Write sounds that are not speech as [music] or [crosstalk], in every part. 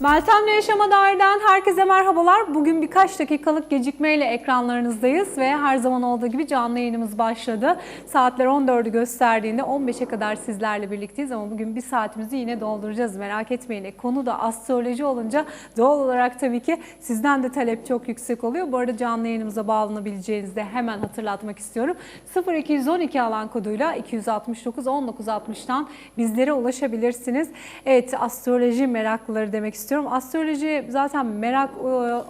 Meltem'le Yaşama Dair'den herkese merhabalar. Bugün birkaç dakikalık gecikmeyle ekranlarınızdayız ve her zaman olduğu gibi canlı yayınımız başladı. Saatler 14'ü gösterdiğinde 15'e kadar sizlerle birlikteyiz ama bugün bir saatimizi yine dolduracağız. Merak etmeyin. E, Konu da astroloji olunca doğal olarak tabii ki sizden de talep çok yüksek oluyor. Bu arada canlı yayınımıza bağlanabileceğinizi de hemen hatırlatmak istiyorum. 0212 alan koduyla 269 1960'tan bizlere ulaşabilirsiniz. Evet astroloji meraklıları demek istiyorum. Astroloji zaten merak e,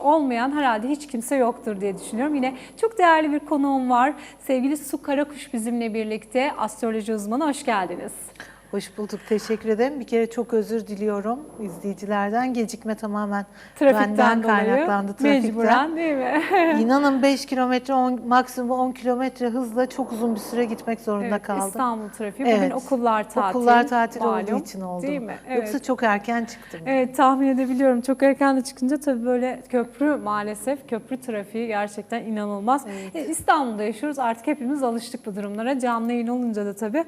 olmayan herhalde hiç kimse yoktur diye düşünüyorum. Yine çok değerli bir konuğum var. Sevgili Su Karakuş bizimle birlikte astroloji uzmanı hoş geldiniz. Hoş bulduk. Teşekkür ederim. Bir kere çok özür diliyorum izleyicilerden. Gecikme tamamen Trafikten benden dolayı kaynaklandı. Trafikten. mecburen değil mi? [laughs] İnanın [laughs] 5 kilometre, 10 maksimum 10 kilometre hızla çok uzun bir süre gitmek zorunda Evet, kaldım. İstanbul trafiği. Bugün Evet. okullar tatil. Okullar tatil malum. olduğu için oldu. Değil mi? Yoksa çok erken çıktım. Evet tahmin edebiliyorum. Çok erken de çıkınca tabii böyle köprü maalesef köprü trafiği gerçekten inanılmaz. E, İstanbul'da yaşıyoruz artık hepimiz alıştık bu durumlara. Canlı yayın olunca da tabii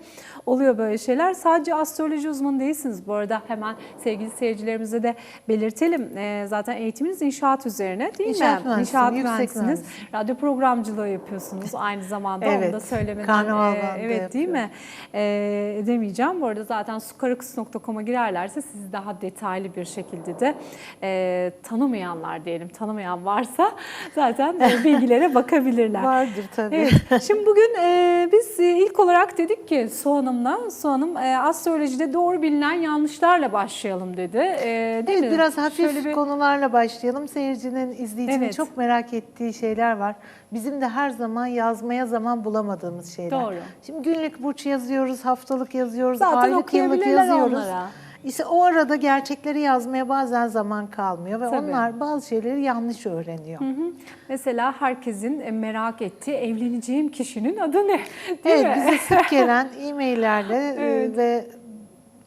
oluyor böyle şeyler. Sadece astroloji uzmanı değilsiniz bu arada hemen sevgili seyircilerimize de belirtelim. E, zaten eğitiminiz inşaat üzerine değil İnşaat mi? mühendisiyim, İnşaat mühendisiniz. Radyo programcılığı yapıyorsunuz aynı zamanda onu da Evet, söylemeden e, evet değil mi? E, edemeyeceğim. Bu arada zaten sukarakus.com'a girerlerse sizi daha detaylı bir şekilde de e, tanımayanlar diyelim, tanımayan varsa zaten e, [laughs] bilgilere bakabilirler. Vardır tabii. Evet. Şimdi bugün e, biz e, ilk olarak dedik ki Su Hanım'la, Su Hanım e, astrolojide doğru bilinen yanlışlarla başlayalım dedi. E, değil Evet, mi? biraz hafif Şöyle bir- konularla başlayalım. Seyircinin, izleyicinin Evet. çok merak ettiği şeyler var. Bizim de her zaman yazmaya zaman bulamadığımız şeyler. Doğru. Şimdi günlük burç yazıyoruz, haftalık yazıyoruz, Zaten aylık yıllık yazıyoruz. onlara. İşte o arada gerçekleri yazmaya bazen zaman kalmıyor ve Tabii. onlar bazı şeyleri yanlış öğreniyor. Hı hı. Mesela herkesin e, merak ettiği evleneceğim kişinin adı ne? Değil Evet, mi? bize sık [laughs] gelen e-maillerle e, Evet. ve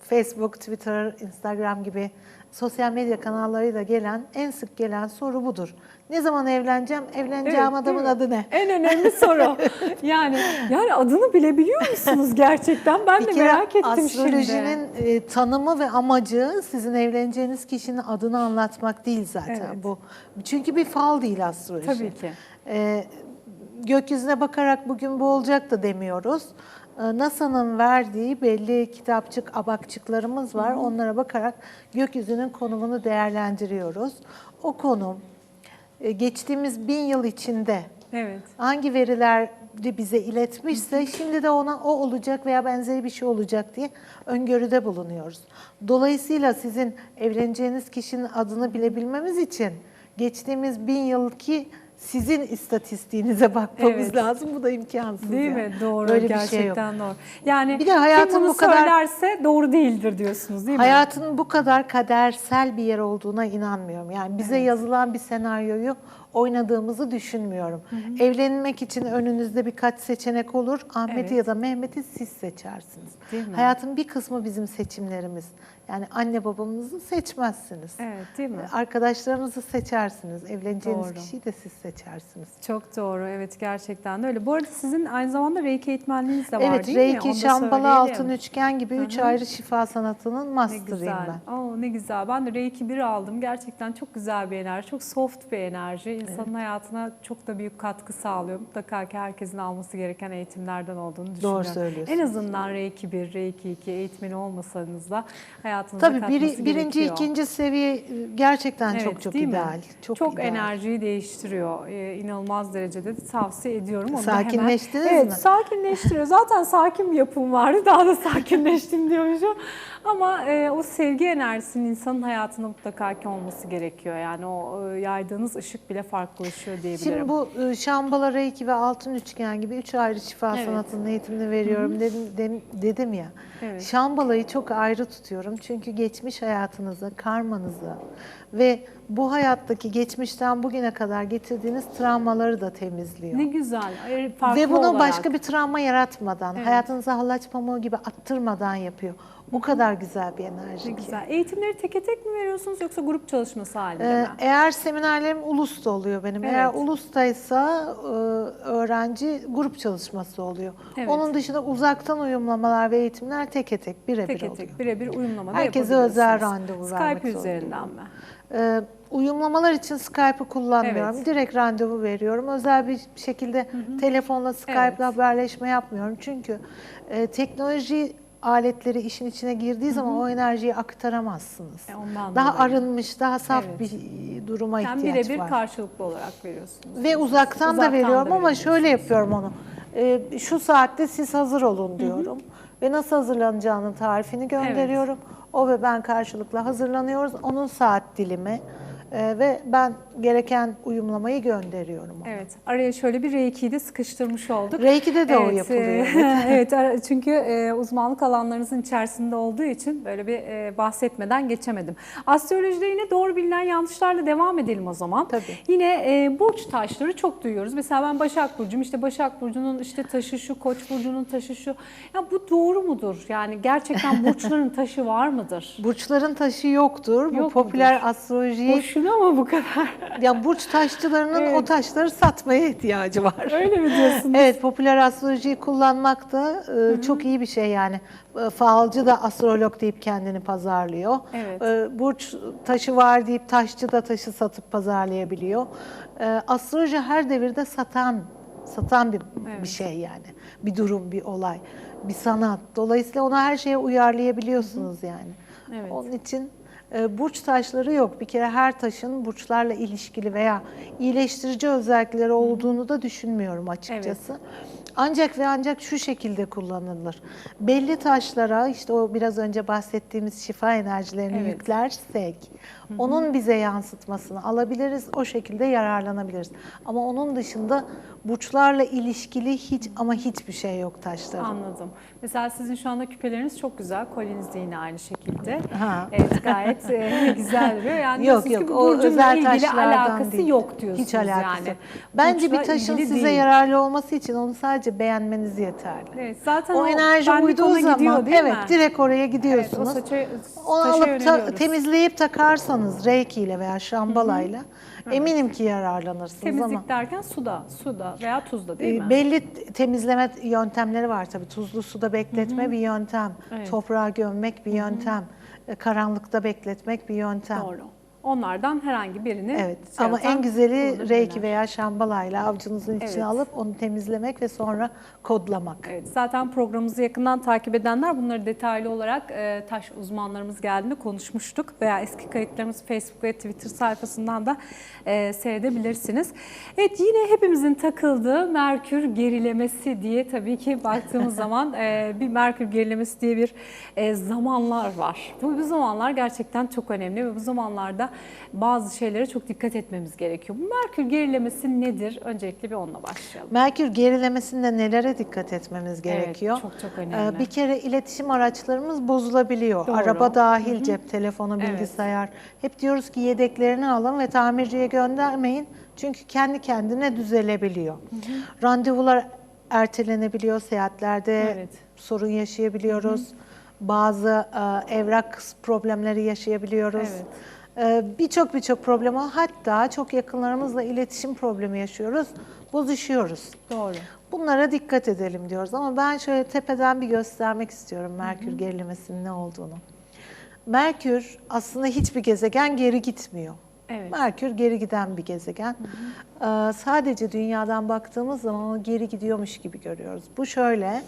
Facebook, Twitter, Instagram gibi sosyal medya kanallarıyla gelen en sık gelen soru budur. Ne zaman evleneceğim? Evleneceğim Evet, adamın adı ne? En önemli soru. [laughs] Yani yani adını bilebiliyor musunuz gerçekten? Ben de Bir kere merak ettim astrolojinin şimdi. e, tanımı ve amacı sizin evleneceğiniz kişinin adını anlatmak değil zaten Evet. bu. Çünkü bir fal değil astroloji. Tabii ki. E, gökyüzüne bakarak bugün bu olacak da demiyoruz. E, NASA'nın verdiği belli kitapçık, abakçıklarımız var. Onlara bakarak gökyüzünün konumunu değerlendiriyoruz. O konum e, geçtiğimiz bin yıl içinde Evet. hangi verileri bize iletmişse şimdi de ona o olacak veya benzeri bir şey olacak diye öngörüde bulunuyoruz. Dolayısıyla sizin evleneceğiniz kişinin adını bilebilmemiz için geçtiğimiz bin yılki sizin istatistiğinize [laughs] bakmamız Evet. lazım. Bu da imkansız. Değil yani. mi? Doğru. Böyle bir gerçekten şey yok. doğru. Yani Bir de hayatın kim bunu bu kadar- söylerse doğru değildir diyorsunuz değil mi? Hayatın bu kadar kadersel bir yer olduğuna inanmıyorum. Yani bize yazılan bir senaryoyu oynadığımızı düşünmüyorum. Evlenmek için önünüzde birkaç seçenek olur. Ahmet'i Evet. ya da Mehmet'i siz seçersiniz. Hayatın bir kısmı bizim seçimlerimiz. Yani anne babamızı seçmezsiniz. Evet değil mi? Arkadaşlarınızı seçersiniz. Evleneceğiniz Doğru. kişiyi de siz seçersiniz. Çok doğru. Evet gerçekten de öyle. Bu arada sizin aynı zamanda Reiki eğitmenliğiniz de var evet, değil mi? Onu Reiki, söyleyelim. Altın Üçgen gibi üç ayrı şifa sanatının master'ıyım ben. Oo, ne güzel. Ben de Reiki 1 aldım. Gerçekten çok güzel bir enerji. Çok soft bir enerji. İnsanın hayatına çok da büyük katkı sağlıyor. Mutlaka ki herkesin alması gereken eğitimlerden olduğunu düşünüyorum. söylüyorsunuz. En azından Reiki 1, Reiki 2 eğitmeni olmasanız da hayatınıza Tabii katması biri, birinci, gerekiyor. ikinci seviye e, gerçekten Evet, çok çok değil mi? ideal. Çok, Çok, ideal. enerjiyi değiştiriyor. Ee, inanılmaz derecede de tavsiye ediyorum. Onu Sakinleştiniz hemen, mi? Evet, sakinleştiriyor. Zaten sakin bir yapım vardı. Daha da sakinleştim [laughs] diyormuşum. Ama e, o sevgi enerjisinin insanın hayatında mutlaka ki olması gerekiyor. Yani o e, yaydığınız ışık bile farklılaşıyor diyebilirim. Şimdi bu e, Şambala Reiki ve Altın Üçgen gibi üç ayrı şifa Evet. sanatının eğitimini veriyorum dedim, dem- dedim ya. Evet. Şambala'yı çok ayrı tutuyorum çünkü geçmiş hayatınızı, karmanızı ve bu hayattaki geçmişten bugüne kadar getirdiğiniz travmaları da temizliyor. ne güzel. e, Farklı Ve bunu olarak. başka bir travma yaratmadan, Evet. hayatınıza hallaç pamuğu gibi attırmadan yapıyor. O kadar güzel bir enerji Ne ki. güzel. Eğitimleri teke tek mi veriyorsunuz yoksa grup çalışması halinde Ee, mi? eğer seminerlerim Ulus'ta oluyor benim. Eğer Evet. Ulus'taysa e, öğrenci grup çalışması oluyor. Evet. Onun dışında uzaktan uyumlamalar ve eğitimler teke tek birebir Teke oluyor. tek birebir uyumlama da Herkese özel randevu vermek Skype üzerinden mi? Ee, uyumlamalar için Skype'ı kullanmıyorum. Evet. Direkt randevu veriyorum. Özel bir şekilde telefonla Skype'la Evet. haberleşme yapmıyorum. Çünkü e, teknoloji aletleri işin içine girdiği zaman o enerjiyi aktaramazsınız. E, ondan daha dolayı. arınmış, daha saf Evet. bir duruma Sen ihtiyaç birebir var. karşılıklı olarak veriyorsunuz. Ve uzaktan, Uzaktan da veriyorum ama veriyorsunuz. şöyle yapıyorum onu. Ee, şu saatte siz hazır olun diyorum. Ve nasıl hazırlanacağının tarifini gönderiyorum. O ve ben karşılıklı hazırlanıyoruz. Onun saat dilimi Ee, ve ben gereken uyumlamayı gönderiyorum. ona. Evet, araya şöyle bir Reiki'yi de sıkıştırmış olduk. Reiki'de de o Evet, yapılıyor. e, [laughs] evet, çünkü e, uzmanlık alanlarınızın içerisinde olduğu için böyle bir e, bahsetmeden geçemedim. Astrolojide yine doğru bilinen yanlışlarla devam edelim o zaman. Tabii. Yine e, burç taşları çok duyuyoruz. Mesela ben Başak Burcu'yum. İşte Başak Burcu'nun işte taşı şu, Koç Burcu'nun taşı şu. Ya bu doğru mudur? Yani gerçekten burçların [laughs] taşı var mıdır? Burçların taşı yoktur. Bu Yok popüler mudur? astrolojiyi, Boşuna mı bu kadar? ya burç taşçılarının Evet. o taşları satmaya ihtiyacı var. Öyle mi diyorsun? Evet, popüler astrolojiyi kullanmak da e, çok iyi bir şey yani. E, Falcı da astrolog deyip kendini pazarlıyor. Evet. E, burç taşı var deyip taşçı da taşı satıp pazarlayabiliyor. E, astroloji her devirde satan satan bir, bir şey yani. Bir durum, bir olay, bir sanat. Dolayısıyla ona her şeye uyarlayabiliyorsunuz yani. Evet. Onun için burç taşları yok. Bir kere her taşın burçlarla ilişkili veya iyileştirici özellikleri olduğunu da düşünmüyorum açıkçası. Ancak ve ancak şu şekilde kullanılır. Belli taşlara işte o biraz önce bahsettiğimiz şifa enerjilerini Evet. yüklersek onun bize yansıtmasını alabiliriz. O şekilde yararlanabiliriz. Ama onun dışında burçlarla ilişkili hiç ama hiçbir şey yok taşların. Anladım. Mesela sizin şu anda küpeleriniz çok güzel. Kolyeniz de yine aynı şekilde. Ha. Evet gayet e, güzel duruyor. Yani Yok yok ki bu o özel taşlardan alakası değil. yok diyorsunuz Hiç alakası yani. Bence bir Burçla taşın ilgili size değil. yararlı olması için onu sadece beğenmeniz yeterli. Evet, zaten o enerji benlik uyduğu ona gidiyor, zaman değil evet mi? direkt oraya Evet, o gidiyorsunuz. saça, onu alıp ta- temizleyip takarsanız reiki ile veya şambalayla eminim ki yararlanırsınız Temizlik ama derken suda, suda veya tuzda değil e, mi? belli temizleme yöntemleri var tabii. Tuzlu suda bekletme bir yöntem, Evet. toprağa gömmek bir yöntem, e, karanlıkta bekletmek bir yöntem. Doğru. Onlardan herhangi birini Evet şey ama en güzeli reiki veya şambalayla avucunuzun içine Evet. alıp onu temizlemek ve sonra kodlamak. Evet, zaten programımızı yakından takip edenler bunları detaylı olarak e, taş uzmanlarımız geldiğinde konuşmuştuk. Veya eski kayıtlarımız Facebook ve Twitter sayfasından da e, seyredebilirsiniz. Evet yine hepimizin takıldığı Merkür gerilemesi diye tabii ki baktığımız [laughs] zaman e, bir Merkür gerilemesi diye bir e, zamanlar var. Bu, bu zamanlar gerçekten çok önemli ve bu zamanlarda bazı şeylere çok dikkat etmemiz gerekiyor. Bu Merkür gerilemesi nedir? Öncelikle bir onunla başlayalım. Merkür gerilemesinde nelere dikkat etmemiz gerekiyor? çok çok önemli. Ee, Bir kere iletişim araçlarımız bozulabiliyor. Doğru. Araba dahil, cep telefonu, Evet. bilgisayar. Hep diyoruz ki yedeklerini alın ve tamirciye göndermeyin. Çünkü kendi kendine düzelebiliyor. Randevular ertelenebiliyor, seyahatlerde Evet. sorun yaşayabiliyoruz. Bazı e, evrak problemleri yaşayabiliyoruz. Evet. E, Birçok birçok problem var. Hatta çok yakınlarımızla iletişim problemi yaşıyoruz. Bozuşuyoruz. Doğru. Bunlara dikkat edelim diyoruz ama ben şöyle tepeden bir göstermek istiyorum Merkür gerilemesinin ne olduğunu. Merkür aslında hiçbir gezegen geri gitmiyor. Evet. Merkür geri giden bir gezegen. Ee, sadece dünyadan baktığımız zaman onu geri gidiyormuş gibi görüyoruz. Bu şöyle,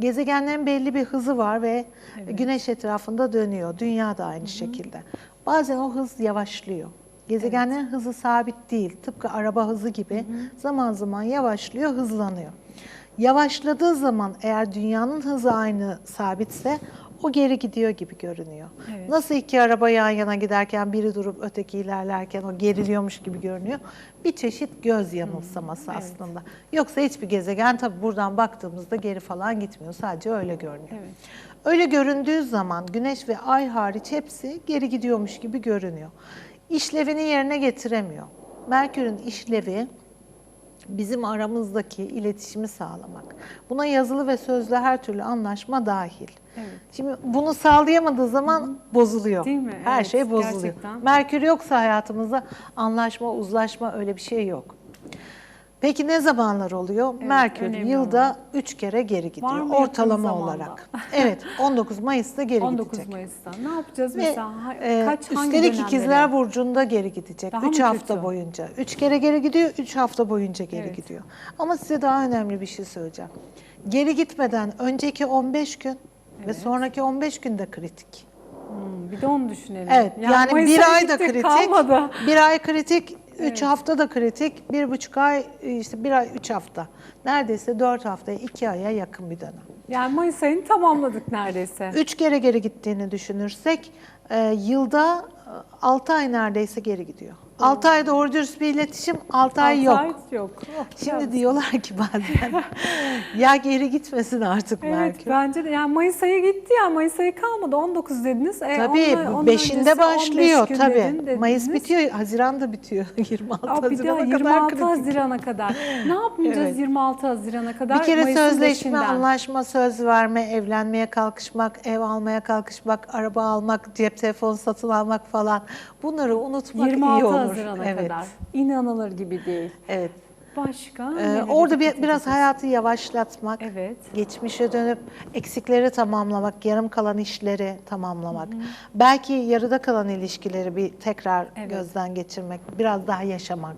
gezegenlerin belli bir hızı var ve Güneş etrafında dönüyor. Dünya da aynı şekilde. Bazen o hız yavaşlıyor. Gezegenlerin hızı sabit değil. Tıpkı araba hızı gibi zaman zaman yavaşlıyor, hızlanıyor. Yavaşladığı zaman eğer dünyanın hızı aynı sabitse o geri gidiyor gibi görünüyor. Evet. Nasıl iki araba yan yana giderken biri durup öteki ilerlerken o geriliyormuş gibi görünüyor. Bir çeşit göz yanılsaması evet. aslında. Yoksa hiçbir gezegen tabii buradan baktığımızda geri falan gitmiyor. Sadece öyle görünüyor. Evet. Öyle göründüğü zaman Güneş ve Ay hariç hepsi geri gidiyormuş gibi görünüyor. İşlevini yerine getiremiyor. Merkür'ün işlevi bizim aramızdaki iletişimi sağlamak. Buna yazılı ve sözlü her türlü anlaşma dahil. Evet. Şimdi bunu sağlayamadığı zaman bozuluyor. Değil mi? Her Evet, şey bozuluyor. gerçekten. Merkür yoksa hayatımızda anlaşma, uzlaşma öyle bir şey yok. Peki ne zamanlar oluyor? Merkür önemli yılda 3 kere geri gidiyor mı yakın ortalama olarak. [laughs] Evet, 19 Mayıs'ta geri 19 gidecek. Mayıs'ta. Ne yapacağız Ve mesela? E, Kaç hangi üstelik ikizler burcunda geri gidecek. Daha 3 mı hafta kötü? boyunca. 3 kere geri gidiyor, 3 hafta boyunca geri Evet. gidiyor. Ama size daha önemli bir şey söyleyeceğim. Geri gitmeden önceki 15 gün ve sonraki 15 gün de kritik. Hmm, bir de onu düşünelim. Evet, yani, Mayıs'a bir ay da kritik, Kalmadı. bir ay kritik, üç hafta da kritik, bir buçuk ay, işte bir ay, üç hafta. Neredeyse dört haftaya, iki aya yakın bir dönem. Yani Mayıs ayını tamamladık neredeyse. Üç kere geri gittiğini düşünürsek, e, yılda e, altı ay neredeyse geri gidiyor. Altı ay doğru dürüst bir iletişim, altı ay yok. Altı ay yok. Oh, Şimdi evet. diyorlar ki bazen, [laughs] ya geri gitmesin artık Evet Merkür. bence de yani Mayıs ayı gitti ya Mayıs ayı kalmadı 19 dediniz. E, Tabii onunla- onun beşinde öncesi 15 başlıyor tabii. dedin- dediniz. Mayıs bitiyor, Haziran da bitiyor. 26 Aa, de Haziran'a kadar 26 kritik. Haziran'a kadar. Ne yapmayacağız Evet. 26 Haziran'a kadar? Bir kere Mayıs'ın sözleşme, beşinden. anlaşma, söz verme, evlenmeye kalkışmak, ev almaya kalkışmak, araba almak, cep telefonu satın almak falan. Bunları unutmak 26 iyi olur. Haziran'a evet. kadar. İnanılır gibi değil. Evet. Başka? Ee, orada bir, biraz hayatı yavaşlatmak, Evet. geçmişe dönüp eksikleri tamamlamak, yarım kalan işleri tamamlamak. Belki yarıda kalan ilişkileri bir tekrar Evet. gözden geçirmek, biraz daha yaşamak.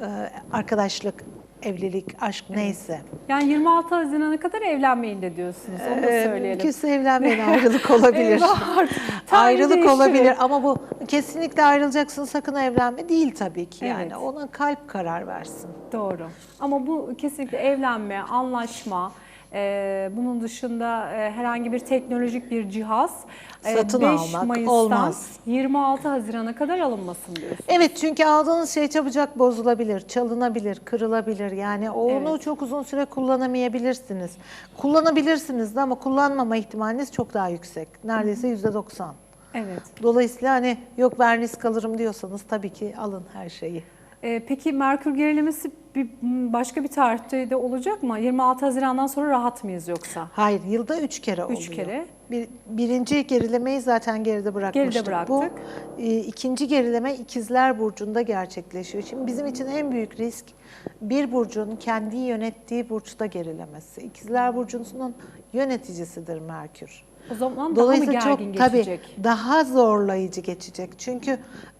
Ee, arkadaşlık, evlilik, aşk neyse. Yani 26 Haziran'a kadar evlenmeyin de diyorsunuz. Onu da Ee, söyleyelim. Mümkünse [laughs] evlenmeyin, ayrılık olabilir. [laughs] Ayrılık olabilir ama bu kesinlikle ayrılacaksın sakın evlenme değil tabii ki yani. Evet. Ona kalp karar versin. Doğru. Ama bu kesinlikle evlenme, anlaşma, e, bunun dışında e, herhangi bir teknolojik bir cihaz e, Satın 5 almak Mayıs'tan olmaz. 26 Haziran'a kadar alınmasın diyorsun. Evet çünkü aldığınız şey çabucak bozulabilir, çalınabilir, kırılabilir. Yani onu Evet. çok uzun süre kullanamayabilirsiniz. Kullanabilirsiniz de ama kullanmama ihtimaliniz çok daha yüksek. Neredeyse yüzde 90. Evet. Dolayısıyla hani yok ben risk alırım diyorsanız tabii ki alın her şeyi. E, peki Merkür gerilemesi bir, başka bir tarihte de olacak mı? 26 Haziran'dan sonra rahat mıyız yoksa? Hayır, yılda üç kere oluyor. Üç kere. Bir, birinci gerilemeyi zaten geride bırakmıştık. Geride bıraktık. Bu e, ikinci gerileme ikizler burcunda gerçekleşiyor. Şimdi bizim için en büyük risk bir burcun kendi yönettiği burçta gerilemesi. İkizler burcunun yöneticisidir Merkür. O zaman daha mı Dolayısıyla gergin çok tabii geçecek? daha zorlayıcı geçecek. Çünkü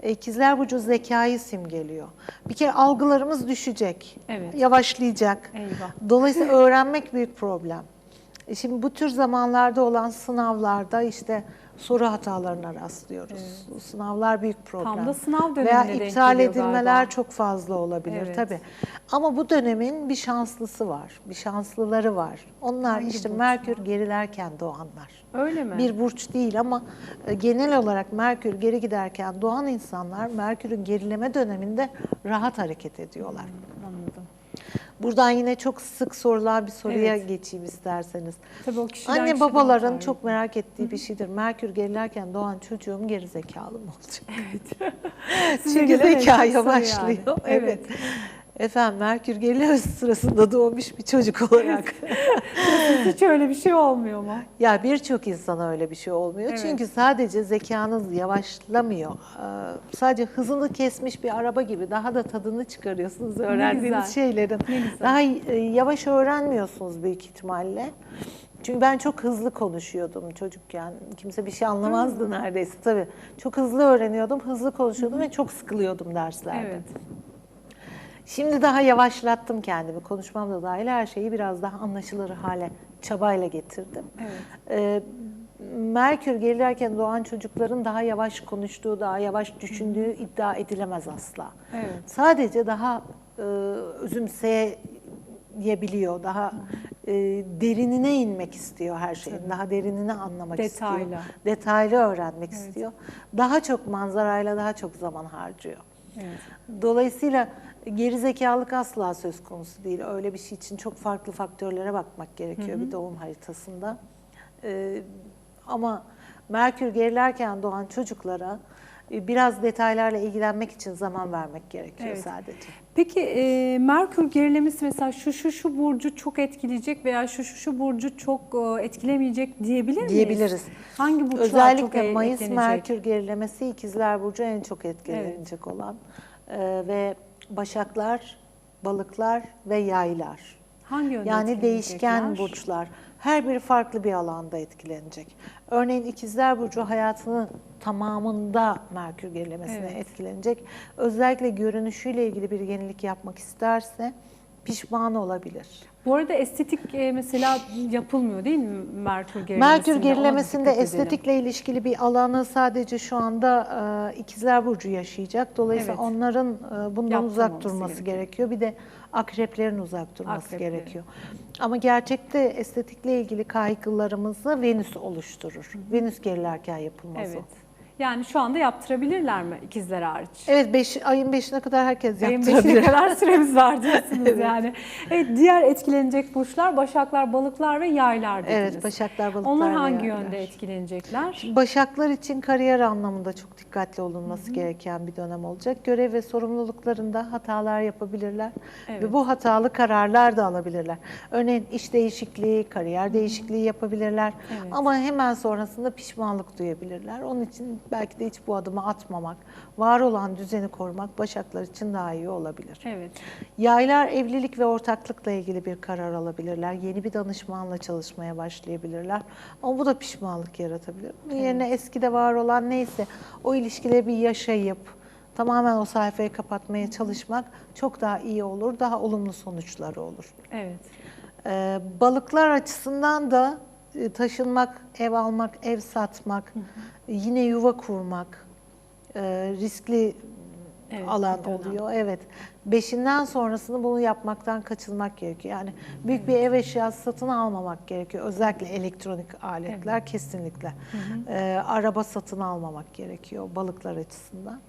ikizler burcu zekayı simgeliyor. Bir kere algılarımız düşecek. Evet. Yavaşlayacak. Eyvah. Dolayısıyla öğrenmek büyük problem. E Şimdi bu tür zamanlarda olan sınavlarda işte soru hatalarına rastlıyoruz. Bu Sınavlar büyük problem. Tam da sınav Veya dönemine denk iptal edilmeler galiba. çok fazla olabilir Evet. tabii. Ama bu dönemin bir şanslısı var. Bir şanslıları var. Onlar Hangi işte? Merkür gerilerken doğanlar. Öyle mi? Bir burç değil ama e, genel olarak Merkür geri giderken doğan insanlar Merkür'ün gerileme döneminde rahat hareket ediyorlar. Anladım. Buradan yine çok sık sorulan bir soruya Evet. geçeyim isterseniz. Tabii o kişiden Anne babaların çok merak ettiği bir şeydir. Merkür gerilerken doğan çocuğum geri zekalı mı olacak? [laughs] Size Çünkü zeka yavaşlıyor. yani. Evet. Efendim Merkür gerilemesi [laughs] sırasında doğmuş bir çocuk olarak. Hiç öyle bir şey olmuyor mu? Ya birçok insana öyle bir şey olmuyor. Evet. Çünkü sadece zekanız yavaşlamıyor. Ee, sadece hızını kesmiş bir araba gibi daha da tadını çıkarıyorsunuz öğrendiğiniz şeylerin. Daha e, yavaş öğrenmiyorsunuz büyük ihtimalle. Çünkü ben çok hızlı konuşuyordum çocukken. Kimse bir şey anlamazdı neredeyse tabii. Çok hızlı öğreniyordum, hızlı konuşuyordum ve çok sıkılıyordum derslerde. Evet. Şimdi daha yavaşlattım kendimi. Konuşmam da dahil her şeyi biraz daha anlaşılır hale çabayla getirdim. Evet. Ee, Merkür gelirken doğan çocukların daha yavaş konuştuğu, daha yavaş düşündüğü iddia edilemez asla. Evet. Sadece daha e, özümseyebiliyor, daha e, derinine inmek istiyor her şeyin, daha derinine anlamak Detaylı. istiyor, detaylı öğrenmek istiyor. Daha çok manzarayla daha çok zaman harcıyor. Evet. Dolayısıyla geri zekalık asla söz konusu değil. Öyle bir şey için çok farklı faktörlere bakmak gerekiyor bir doğum haritasında. Ee, ama Merkür gerilerken doğan çocuklara e, biraz detaylarla ilgilenmek için zaman vermek gerekiyor Evet. sadece. Peki e, Merkür gerilemesi mesela şu şu şu burcu çok etkileyecek veya şu şu şu burcu çok e, etkilemeyecek diyebilir miyiz? Diyebiliriz. Hangi burçlar çok Özellikle e- Mayıs etkilenecek? Merkür gerilemesi ikizler burcu en çok etkilenecek olan Ee, ve Başaklar, Balıklar ve Yaylar. Hangi yönde Yani değişken burçlar. Her biri farklı bir alanda etkilenecek. Örneğin ikizler burcu hayatının tamamında Merkür gerilemesine Evet. etkilenecek. Özellikle görünüşüyle ilgili bir yenilik yapmak isterse pişman olabilir. Bu arada estetik e, mesela yapılmıyor değil mi Merkür gerilemesinde? Merkür gerilemesinde dikkat edelim. estetikle ilişkili bir alanı sadece şu anda e, ikizler burcu yaşayacak. Dolayısıyla Evet. onların e, bundan uzak durması gerekiyor. gerekiyor. Bir de akreplerin uzak durması Akreplerin. gerekiyor. Ama gerçekte estetikle ilgili kaygılarımızı Venüs oluşturur. Venüs gerilerken yapılmaz Evet. o. Yani şu anda yaptırabilirler mi ikizler hariç? Evet beş, ayın 5'ine kadar herkes Ayın yaptırabilir. [laughs] kadar süremiz var diyorsunuz [laughs] Evet. yani. Evet, diğer etkilenecek burçlar başaklar, balıklar ve yaylar dediniz. Evet başaklar balıklar Onlar hangi yaylar. yönde etkilenecekler? Başaklar için kariyer anlamında çok dikkatli olunması gereken bir dönem olacak. Görev ve sorumluluklarında hatalar yapabilirler Evet. ve bu hatalı kararlar da alabilirler. Örneğin iş değişikliği, kariyer değişikliği yapabilirler Evet. ama hemen sonrasında pişmanlık duyabilirler. Onun için belki de hiç bu adımı atmamak, var olan düzeni korumak Başaklar için daha iyi olabilir. Evet. Yaylar evlilik ve ortaklıkla ilgili bir karar alabilirler. Yeni bir danışmanla çalışmaya başlayabilirler. Ama bu da pişmanlık yaratabilir. Bunun yerine eskide var olan neyse o ilişkileri bir yaşayıp tamamen o sayfayı kapatmaya çalışmak çok daha iyi olur. Daha olumlu sonuçları olur. Evet. Ee, balıklar açısından da taşınmak, ev almak, ev satmak, yine yuva kurmak e, riskli Evet, alan oluyor. Evet. Beşinden sonrasını bunu yapmaktan kaçınmak gerekiyor. Yani büyük bir ev eşyası satın almamak gerekiyor. Özellikle elektronik aletler kesinlikle. Ee, araba satın almamak gerekiyor balıklar açısından.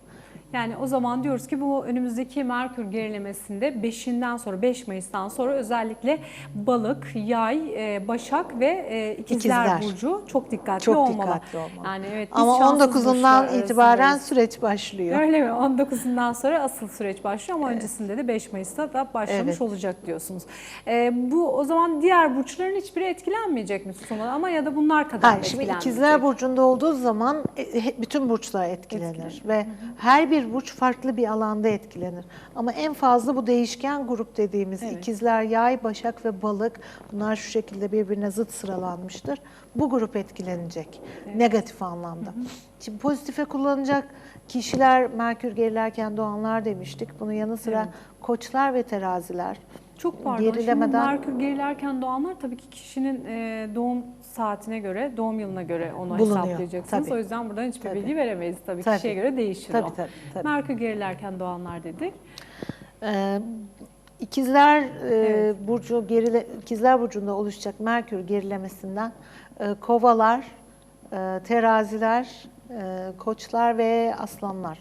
Yani o zaman diyoruz ki bu önümüzdeki Merkür gerilemesinde 5'inden sonra 5 Mayıs'tan sonra özellikle balık, yay, e, başak ve e, ikizler, İkizler. burcu çok dikkatli Çok olmalı. dikkatli olmalı. Yani evet Ama şanssız 19'undan burçlar itibaren süreç başlıyor. Öyle mi? 19'undan sonra asıl süreç başlıyor ama öncesinde de 5 Mayıs'ta da başlamış Evet. olacak diyorsunuz. E, bu o zaman diğer burçların hiçbiri etkilenmeyecek mi Suna? Ama ya da bunlar kadar Ha, mı şimdi etkilenmeyecek? ikizler burcunda olduğu zaman e, bütün burçlar etkilenir ve her bir burç farklı bir alanda etkilenir. Ama en fazla bu değişken grup dediğimiz Evet. ikizler, yay, başak ve balık bunlar şu şekilde birbirine zıt sıralanmıştır. Bu grup etkilenecek negatif anlamda. Şimdi pozitife kullanacak kişiler Merkür gerilerken doğanlar demiştik. Bunun yanı sıra Evet. koçlar ve teraziler. Çok pardon. Gerilemeden- Şimdi Merkür gerilerken doğanlar tabii ki kişinin e, doğum saatine göre, doğum yılına göre onu Bulunuyor, hesaplayacaksınız. tabii. O yüzden buradan hiçbir Tabii. bilgi veremeyiz tabii. Tabii. Kişiye göre değişir Tabii, o. tabii, tabii. Merkür gerilerken doğanlar dedik. Ee, İkizler e, Evet. burcu gerile, İkizler burcunda oluşacak Merkür gerilemesinden e, Kovalar, e, Teraziler, e, Koçlar ve Aslanlar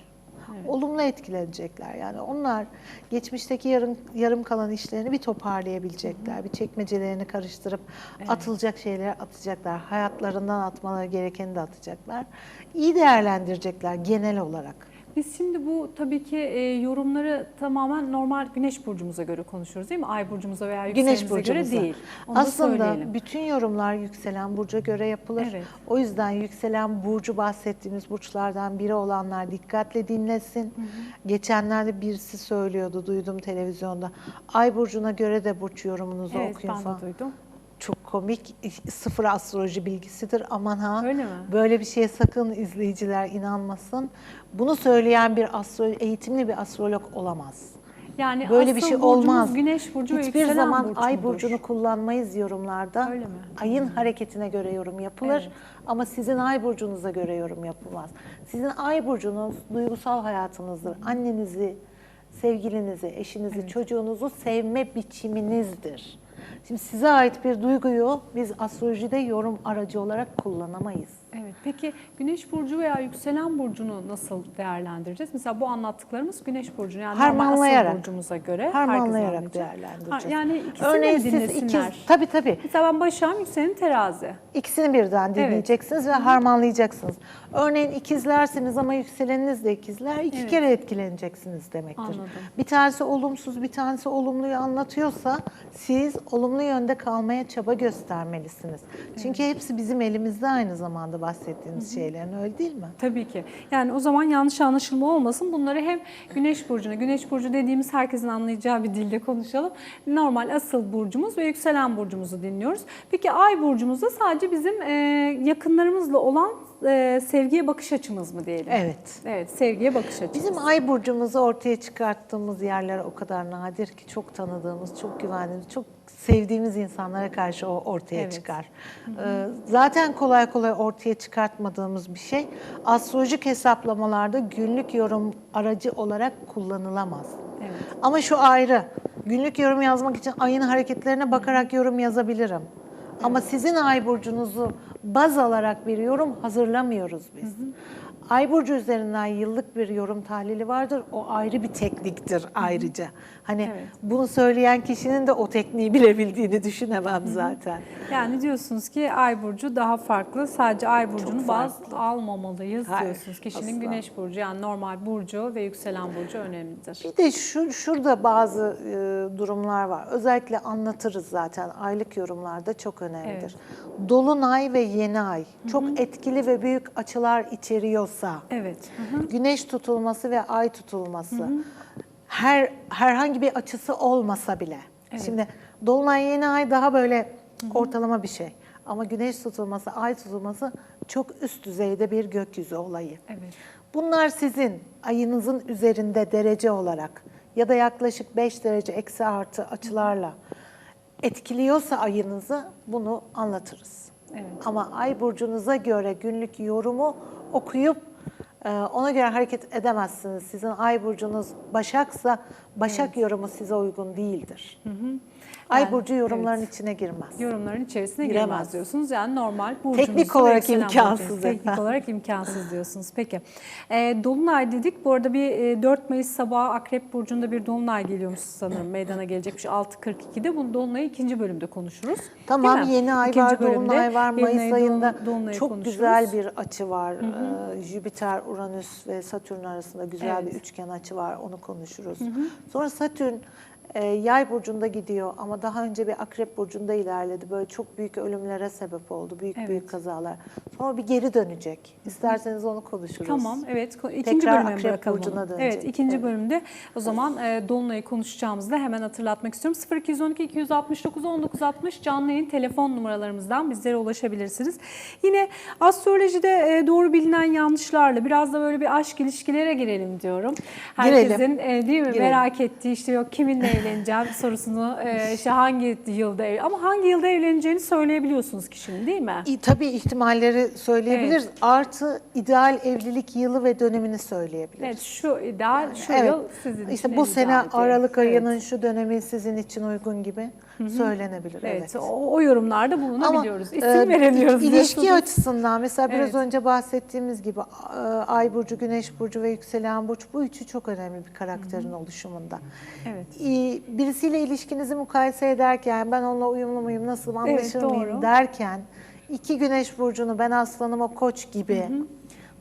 Evet. olumlu etkilenecekler. Yani onlar geçmişteki yarım yarım kalan işlerini bir toparlayabilecekler. Bir çekmecelerini karıştırıp atılacak şeyleri atacaklar. Hayatlarından atmaları gerekeni de atacaklar. İyi değerlendirecekler genel olarak. Biz şimdi bu tabii ki e, yorumları tamamen normal güneş burcumuza göre konuşuyoruz değil mi? Ay burcumuza veya Güneş yükselenize göre burcumuza. değil. Onu da Aslında söyleyelim. bütün yorumlar yükselen burca göre yapılır. Evet. O yüzden yükselen burcu bahsettiğimiz burçlardan biri olanlar dikkatle dinlesin. Geçenlerde birisi söylüyordu, duydum televizyonda. Ay burcuna göre de burç yorumunuzu Evet okuyun ben falan. de duydum. Çok komik, sıfır astroloji bilgisidir. Aman ha. Öyle mi? Böyle bir şeye sakın izleyiciler inanmasın. Bunu söyleyen bir astro eğitimli bir astrolog olamaz. Yani Böyle bir şey olmaz. Güneş burcu ve Hiçbir yükselen zaman burç ay burcunu kullanmayız yorumlarda. Öyle mi? Ayın hareketine göre yorum yapılır Evet. ama sizin ay burcunuza göre yorum yapılmaz. Sizin ay burcunuz duygusal hayatınızdır. Annenizi, sevgilinizi, eşinizi, çocuğunuzu sevme biçiminizdir. Şimdi size ait bir duyguyu biz astrolojide yorum aracı olarak kullanamayız. Evet. Peki Güneş burcu veya yükselen burcunu nasıl değerlendireceğiz? Mesela bu anlattıklarımız Güneş burcunu yani Harmanlayarak. burcumuza göre Harmanlayarak değerlendireceğiz. Ha, yani ikisini Örneğin siz dinlesinler? ikiz, tabii tabii. Mesela ben Başak'ım, yükselenim terazi. İkisini birden dinleyeceksiniz ve harmanlayacaksınız. Örneğin ikizlersiniz ama yükseleniniz de ikizler. iki Evet. kere etkileneceksiniz demektir. Anladım. Bir tanesi olumsuz, bir tanesi olumluyu anlatıyorsa siz olumlu yönde kalmaya çaba göstermelisiniz. Çünkü hepsi bizim elimizde aynı zamanda bahsettiğiniz şeylerin öyle değil mi? Tabii ki. Yani o zaman yanlış anlaşılma olmasın. Bunları hem Güneş burcuna, Güneş burcu dediğimiz herkesin anlayacağı bir dilde konuşalım. Normal asıl burcumuz ve yükselen burcumuzu dinliyoruz. Peki Ay burcumuzda sadece bizim e, yakınlarımızla olan e, sevgiye bakış açımız mı diyelim? Evet. Evet, sevgiye bakış açımız. Bizim ay burcumuzu ortaya çıkarttığımız yerler o kadar nadir ki çok tanıdığımız, çok güvendiğimiz, çok sevdiğimiz insanlara karşı o ortaya Evet. çıkar. Ee, zaten kolay kolay ortaya çıkartmadığımız bir şey astrolojik hesaplamalarda günlük yorum aracı olarak kullanılamaz. Evet. Ama şu ayrı. Günlük yorum yazmak için ayın hareketlerine bakarak yorum yazabilirim. Ama sizin ay burcunuzu baz alarak bir yorum hazırlamıyoruz biz. Ay burcu üzerinden yıllık bir yorum tahlili vardır. O ayrı bir tekniktir ayrıca. Hani Evet. bunu söyleyen kişinin de o tekniği bilebildiğini düşünemem zaten. Yani diyorsunuz ki Ay burcu daha farklı. Sadece Ay burcunu baz almamalıyız Hayır, diyorsunuz. Kişinin asla. Güneş burcu yani normal burcu ve yükselen burcu önemlidir. Bir de şu şurada bazı e, durumlar var. Özellikle anlatırız zaten. Aylık yorumlarda çok önemlidir. Dolunay ve yeni ay çok etkili ve büyük açılar içeriyorsa, Evet. Hı hı. güneş tutulması ve ay tutulması her herhangi bir açısı olmasa bile. Şimdi dolunay yeni ay daha böyle ortalama bir şey. Ama güneş tutulması, ay tutulması çok üst düzeyde bir gökyüzü olayı. Evet. Bunlar sizin ayınızın üzerinde derece olarak ya da yaklaşık 5 derece eksi artı açılarla etkiliyorsa ayınızı bunu anlatırız. Evet. Ama ay burcunuza göre günlük yorumu okuyup e, ona göre hareket edemezsiniz. Sizin ay burcunuz Başaksa Başak yorumu size uygun değildir. Ay Yani, burcu yorumların evet. içine girmez. Yorumların içerisine Giremez. giremez diyorsunuz. Yani normal burcunuzu Teknik olarak imkansız Teknik olarak imkansız diyorsunuz. Peki. Ee, Dolunay dedik. Bu arada bir e, 4 Mayıs sabahı Akrep Burcu'nda bir Dolunay geliyormuş sanırım. Meydana gelecekmiş 6.42'de. Bunu Dolunay'ı ikinci bölümde konuşuruz. Tamam yeni ay İkinci var, bölümde dolunay var. Mayıs ayı, ayında Dolun- Dolunay'ı çok konuşuruz. güzel bir açı var. Ee, Jüpiter, Uranüs ve Satürn arasında güzel Evet. bir üçgen açı var. Onu konuşuruz. Sonra Satürn e, yay burcunda gidiyor ama daha önce bir akrep burcunda ilerledi. Böyle çok büyük ölümlere sebep oldu. Büyük Evet. büyük kazalar. Sonra bir geri dönecek. İsterseniz onu konuşuruz. Tamam evet ikinci Tekrar bölüme Akrep bırakalım Burcu'na onu. dönecek. Evet ikinci Evet. bölümde o zaman e, Dolunay'ı konuşacağımızı da hemen hatırlatmak istiyorum. 0212 269 1960 canlı yayın telefon numaralarımızdan bizlere ulaşabilirsiniz. Yine astrolojide e, doğru bilinen yanlışlarla biraz da böyle bir aşk ilişkilere girelim diyorum. Herkesin e, değil mi Girelim. merak ettiği işte yok kiminle evleneceğim sorusunu e, işte hangi yılda ev ama hangi yılda evleneceğini söyleyebiliyorsunuz kişinin değil mi? İ- Tabii ihtimalleri söyleyebiliriz. Artı ideal evlilik yılı ve dönemini söyleyebiliriz. Evet şu ideal şu Evet. yıl sizin için İşte bu sene. Aralık Evet. ayının şu dönemi sizin için uygun gibi söylenebilir. Evet, Evet. O, o yorumlarda bulunabiliyoruz. İsim e, veremiyoruz. ilişki diyorsunuz. açısından mesela biraz Evet. önce bahsettiğimiz gibi e, Ay burcu, Güneş burcu ve yükselen burç bu üçü çok önemli bir karakterin oluşumunda. Evet. Birisiyle ilişkinizi mukayese ederken ben onunla uyumlu muyum, nasıl anlaşır doğru. mıyım derken iki Güneş burcunu ben aslanım o koç gibi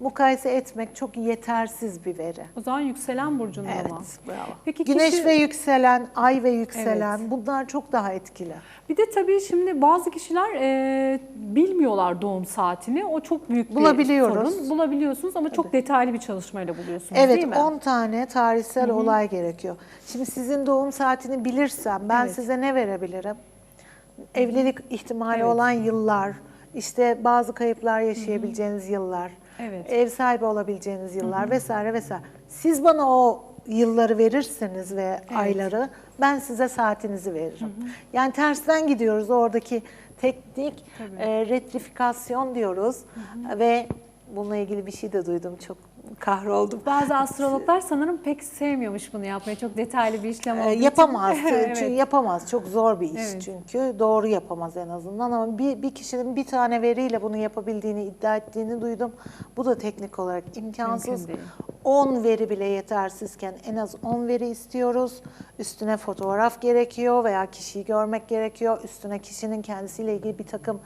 mukayese etmek çok yetersiz bir veri. O zaman yükselen burcunda Evet, bravo. Peki Güneş kişi- ve yükselen, ay ve yükselen bunlar çok daha etkili. Bir de tabii şimdi bazı kişiler e, bilmiyorlar doğum saatini. O çok büyük bir Bulabiliyoruz. sorun. Bulabiliyorsunuz ama çok detaylı bir çalışmayla buluyorsunuz Evet, değil mi? 10 tane tarihsel olay gerekiyor. Şimdi sizin doğum saatini bilirsem ben Evet. size ne verebilirim? Evlilik ihtimali Evet. olan yıllar, işte bazı kayıplar yaşayabileceğiniz yıllar, Evet. ev sahibi olabileceğiniz yıllar vesaire vesaire. Siz bana o yılları verirseniz ve ayları ben size saatinizi veririm. Yani tersten gidiyoruz oradaki teknik e, retrifikasyon diyoruz ve bununla ilgili bir şey de duydum çok kahroldum. Bazı astrologlar sanırım pek sevmiyormuş bunu yapmayı. Çok detaylı bir işlem Ee, olduğu için. yapamaz. [laughs] Evet. Çünkü yapamaz. Çok zor bir iş Evet. çünkü. Doğru yapamaz en azından ama bir, bir kişinin bir tane veriyle bunu yapabildiğini iddia ettiğini duydum. Bu da teknik olarak imkansız. Mümkün değil. 10 veri bile yetersizken en az 10 veri istiyoruz. Üstüne fotoğraf gerekiyor veya kişiyi görmek gerekiyor. Üstüne kişinin kendisiyle ilgili bir takım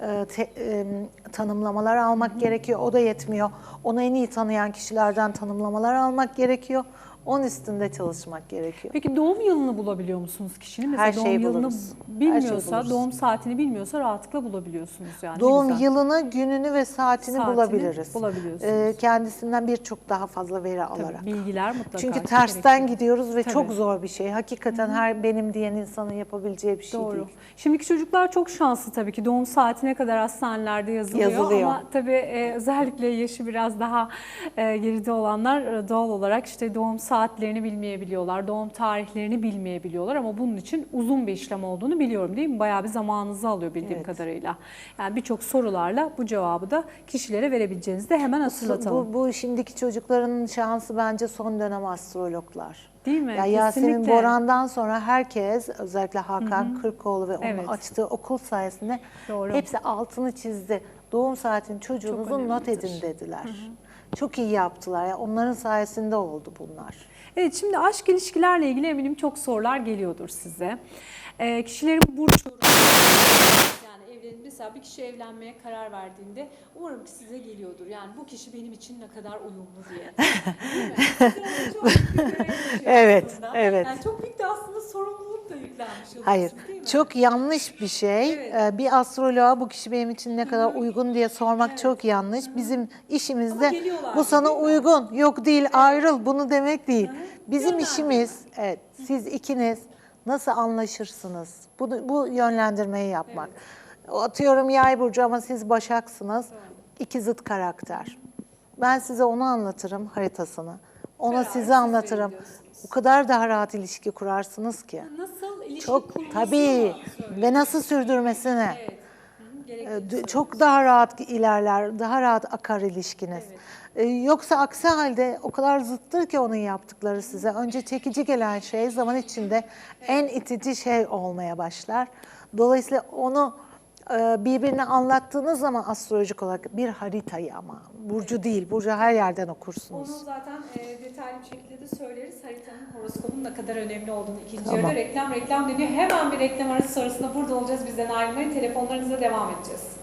e, te- e, tanımlamalar almak gerekiyor. O da yetmiyor. Onu en iyi tanıyan kişilerden tanımlamalar almak gerekiyor. Onun üstünde çalışmak gerekiyor. Peki doğum yılını bulabiliyor musunuz kişinin? Mesela Her doğum şeyi yılını buluruz. Her şeyi bilmiyorsa, buluruz. doğum saatini bilmiyorsa rahatlıkla bulabiliyorsunuz yani. Doğum güzel. yılını, gününü ve saatini, Saatini bulabiliriz. bulabiliyorsunuz. Ee, kendisinden birçok daha fazla veri Tabii, alarak. bilgiler mutlaka. Çünkü tersten gerekiyor. gidiyoruz ve Tabii. çok zor bir şey. Hakikaten her benim diyen insanın yapabileceği bir şey Doğru. değil. Şimdiki çocuklar çok şanslı tabii ki. Doğum saatine kadar hastanelerde yazılıyor. Yazılıyor. Ama tabii e, özellikle yaşı biraz daha e, geride olanlar e, doğal olarak işte doğum saatlerini bilmeyebiliyorlar. Doğum tarihlerini bilmeyebiliyorlar ama bunun için uzun bir işlem olduğunu biliyorum değil mi? Bayağı bir zamanınızı alıyor bildiğim Evet. kadarıyla. Yani birçok sorularla bu cevabı da kişilere verebileceğinizi de hemen hatırlatalım. Bu, bu şimdiki çocukların şansı bence son dönem astrologlar. Değil mi? Ya Yasemin. Boran'dan sonra herkes özellikle Hakan Kırkoğlu ve onun Evet. açtığı okul sayesinde Doğru. hepsi altını çizdi. Doğum saatini çocuğunuzun not edin dediler. Çok iyi yaptılar. Ya onların sayesinde oldu bunlar. Evet şimdi aşk ilişkilerle ilgili eminim çok sorular geliyordur size. Ee, kişilerin burçları yani evlen mesela bir kişi evlenmeye karar verdiğinde umarım ki size geliyordur. Yani bu kişi benim için ne kadar uyumlu diye. Değil mi? Yani [laughs] çok büyük bir Evet, aslında. evet. Yani çok büyük de aslında sorumluluk da yüklenmiş oluyorsunuz Hayır, değil mi? çok yanlış bir şey. Evet. Ee, Bir astroloğa bu kişi benim için ne kadar uygun diye sormak çok yanlış. Bizim işimizde bu sana uygun, yok değil, ayrıl bunu demek değil. Hı hı. Bizim Yönlendirme. işimiz, evet, siz ikiniz nasıl anlaşırsınız? Bunu, bu yönlendirmeyi yapmak. Atıyorum yay burcu ama siz başaksınız. İki zıt karakter. Ben size onu anlatırım haritasını. Ona Karar size siz anlatırım. O kadar daha rahat ilişki kurarsınız ki. Nasıl ilişki Çok tabii ve nasıl sürdürmesine. Evet. Ee, gerekli Çok daha rahat ilerler, daha rahat akar ilişkiniz. Ee, Yoksa aksi halde o kadar zıttır ki onun yaptıkları size. Önce çekici gelen şey zaman içinde en itici şey olmaya başlar. Dolayısıyla onu birbirine anlattığınız zaman astrolojik olarak bir haritayı ama burcu değil, burcu her yerden okursunuz. Onu zaten e, detaylı bir şekilde de söyleriz. Haritanın, horoskopun ne kadar önemli olduğunu ikinci Tamam. yarıda reklam reklam deniyor. Hemen bir reklam arası sonrasında burada olacağız. Bizden ayrılmayın. Telefonlarınıza devam edeceğiz.